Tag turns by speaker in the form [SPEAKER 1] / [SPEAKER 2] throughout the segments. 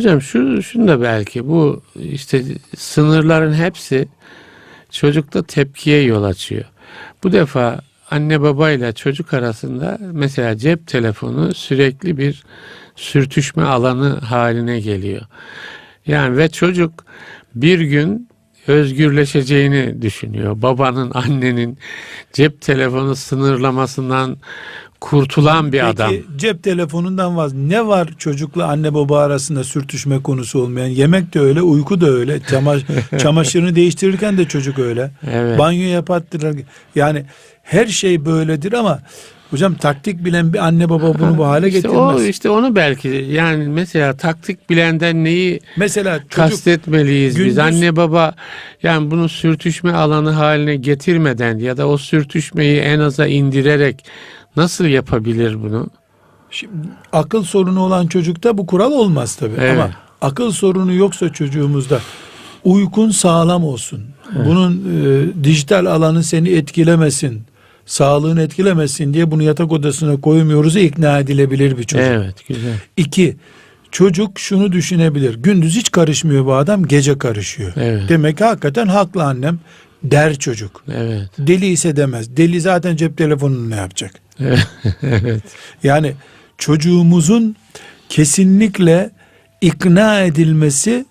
[SPEAKER 1] Hocam şu şunu da belki bu işte sınırların hepsi çocukta tepkiye yol açıyor. Bu defa anne babayla çocuk arasında mesela cep telefonu sürekli bir sürtüşme alanı haline geliyor. Yani ve çocuk bir gün özgürleşeceğini düşünüyor. Babanın, annenin cep telefonu sınırlamasından kurtulan bir adam.
[SPEAKER 2] Peki cep telefonundan vaz ne var çocukla anne baba arasında sürtüşme konusu olmayan? Yemek de öyle, uyku da öyle. Çamaş, çamaşırını değiştirirken de çocuk öyle.
[SPEAKER 1] Evet.
[SPEAKER 2] Banyo yapattırır. Yani her şey böyledir ama hocam taktik bilen bir anne baba bunu bu hale
[SPEAKER 1] İşte
[SPEAKER 2] getirmez.
[SPEAKER 1] o işte onu belki yani mesela taktik bilenden neyi
[SPEAKER 2] Mesela çocuk
[SPEAKER 1] kastetmeliyiz biz
[SPEAKER 2] gündüz-
[SPEAKER 1] anne baba yani bunu sürtüşme alanı haline getirmeden ya da o sürtüşmeyi en aza indirerek nasıl yapabilir bunu?
[SPEAKER 2] Şimdi, akıl sorunu olan çocukta bu kural olmaz tabii
[SPEAKER 1] Evet.
[SPEAKER 2] ama akıl sorunu yoksa çocuğumuzda uykun sağlam olsun. Bunun e, dijital alanı seni etkilemesin. Sağlığını etkilemesin diye bunu yatak odasına koymuyoruz ikna edilebilir bir çocuk.
[SPEAKER 1] Evet güzel.
[SPEAKER 2] İki, çocuk şunu düşünebilir. Gündüz hiç karışmıyor bu adam, gece karışıyor.
[SPEAKER 1] Evet.
[SPEAKER 2] Demek ki hakikaten haklı annem der çocuk.
[SPEAKER 1] Evet.
[SPEAKER 2] Deli ise demez. Deli zaten cep telefonunu ne yapacak?
[SPEAKER 1] Evet. evet.
[SPEAKER 2] Yani çocuğumuzun kesinlikle ikna edilmesi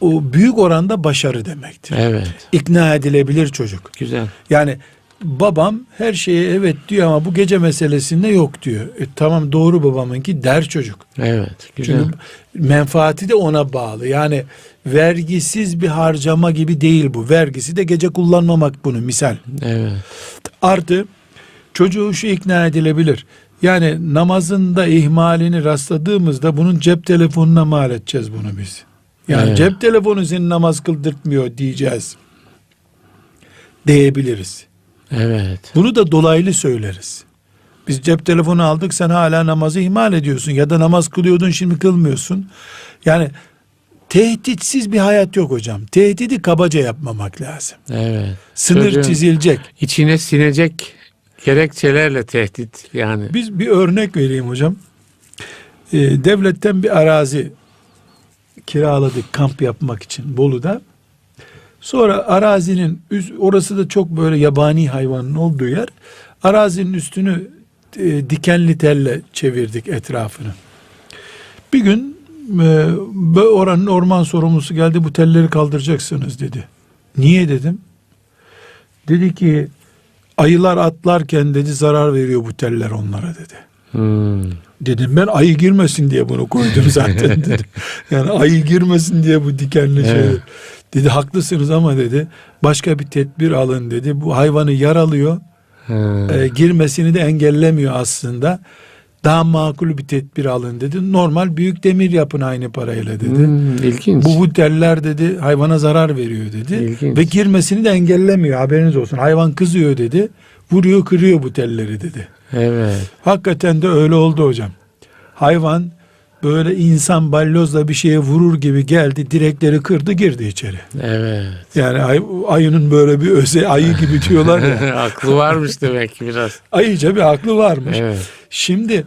[SPEAKER 2] o büyük oranda başarı demektir.
[SPEAKER 1] Evet.
[SPEAKER 2] İkna edilebilir çocuk.
[SPEAKER 1] Güzel.
[SPEAKER 2] Yani babam her şeye evet diyor ama bu gece meselesinde yok diyor. E, tamam doğru babamınki der çocuk.
[SPEAKER 1] Evet. Güzel.
[SPEAKER 2] Çünkü menfaati de ona bağlı. Yani vergisiz bir harcama gibi değil bu. Vergisi de gece kullanmamak bunu misal.
[SPEAKER 1] Evet.
[SPEAKER 2] Artı çocuğu şu ikna edilebilir. Yani namazında ihmalini rastladığımızda bunun cep telefonuna mal edeceğiz bunu biz. Yani
[SPEAKER 1] Evet.
[SPEAKER 2] cep telefonu seni namaz kıldırtmıyor diyeceğiz. Diyebiliriz.
[SPEAKER 1] Evet.
[SPEAKER 2] Bunu da dolaylı söyleriz. Biz cep telefonu aldık sen hala namazı ihmal ediyorsun ya da namaz kılıyordun şimdi kılmıyorsun. Yani tehditsiz bir hayat yok hocam. Tehdidi kabaca yapmamak lazım.
[SPEAKER 1] Evet.
[SPEAKER 2] Sınır
[SPEAKER 1] Çocuğun
[SPEAKER 2] çizilecek.
[SPEAKER 1] içine sinecek gerekçelerle tehdit yani.
[SPEAKER 2] Biz bir örnek vereyim hocam. Ee, devletten bir arazi kiraladık kamp yapmak için Bolu'da. Sonra arazinin orası da çok böyle yabani hayvanın olduğu yer. Arazinin üstünü e, dikenli telle çevirdik etrafını. Bir gün e, oranın orman sorumlusu geldi bu telleri kaldıracaksınız dedi. Niye dedim. Dedi ki ayılar atlarken dedi zarar veriyor bu teller onlara dedi.
[SPEAKER 1] Hmm.
[SPEAKER 2] Dedim ben ayı girmesin diye bunu koydum zaten dedim. Yani ayı girmesin diye bu dikenli şey. Dedi haklısınız ama dedi başka bir tedbir alın dedi. Bu hayvanı yaralıyor. E, girmesini de engellemiyor aslında. Daha makul bir tedbir alın dedi. Normal büyük demir yapın aynı parayla dedi.
[SPEAKER 1] Hmm, ilginç.
[SPEAKER 2] Bu bu teller dedi hayvana zarar veriyor dedi.
[SPEAKER 1] İlginç.
[SPEAKER 2] Ve girmesini de engellemiyor haberiniz olsun. Hayvan kızıyor dedi. Vuruyor kırıyor bu telleri dedi.
[SPEAKER 1] Evet.
[SPEAKER 2] Hakikaten de öyle oldu hocam. Hayvan böyle insan balyozla bir şeye vurur gibi geldi direkleri kırdı girdi içeri.
[SPEAKER 1] Evet.
[SPEAKER 2] Yani ay- ayının böyle bir öze ayı gibi diyorlar ya.
[SPEAKER 1] Aklı varmış demek ki biraz.
[SPEAKER 2] Ayıca bir aklı varmış.
[SPEAKER 1] Evet.
[SPEAKER 2] Şimdi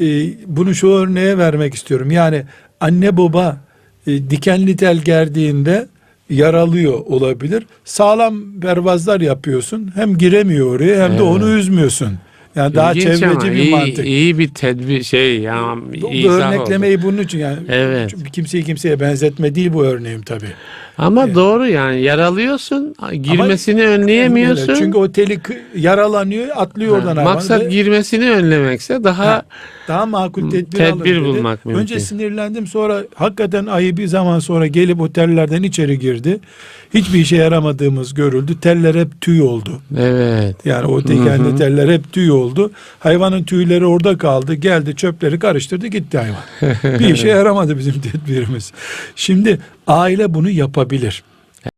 [SPEAKER 2] e, bunu şu örneğe vermek istiyorum. Yani anne baba e, dikenli tel gerdiğinde yaralıyor olabilir. Sağlam pervazlar yapıyorsun. Hem giremiyor oraya hem de
[SPEAKER 1] Evet.
[SPEAKER 2] onu üzmüyorsun. Yani daha
[SPEAKER 1] İlginç ama
[SPEAKER 2] çevreci bir
[SPEAKER 1] iyi,
[SPEAKER 2] mantık.
[SPEAKER 1] iyi bir tedbir şey ya
[SPEAKER 2] Bu
[SPEAKER 1] izah oldu.
[SPEAKER 2] örneklemeyi bunun için yani
[SPEAKER 1] Evet.
[SPEAKER 2] kimseyi kimseye benzetme değil bu örneğim tabii.
[SPEAKER 1] Ama
[SPEAKER 2] Evet.
[SPEAKER 1] doğru yani yaralıyorsun, girmesini önleyemiyorsun.
[SPEAKER 2] Çünkü o teli yaralanıyor, atlıyor
[SPEAKER 1] Ha,
[SPEAKER 2] oradan hayvan
[SPEAKER 1] Maksat
[SPEAKER 2] ve
[SPEAKER 1] girmesini önlemekse daha
[SPEAKER 2] Ha, daha makul tedbir,
[SPEAKER 1] Tedbir bulmak mümkün.
[SPEAKER 2] Önce sinirlendim sonra hakikaten ayı bir zaman sonra gelip o tellerden içeri girdi. Hiçbir işe yaramadığımız görüldü. Teller hep tüy oldu.
[SPEAKER 1] evet.
[SPEAKER 2] Yani o dikenli teller hep tüy oldu. Hayvanın tüyleri orada kaldı. Geldi çöpleri karıştırdı gitti hayvan. bir işe yaramadı bizim tedbirimiz. Şimdi aile bunu yapabilir.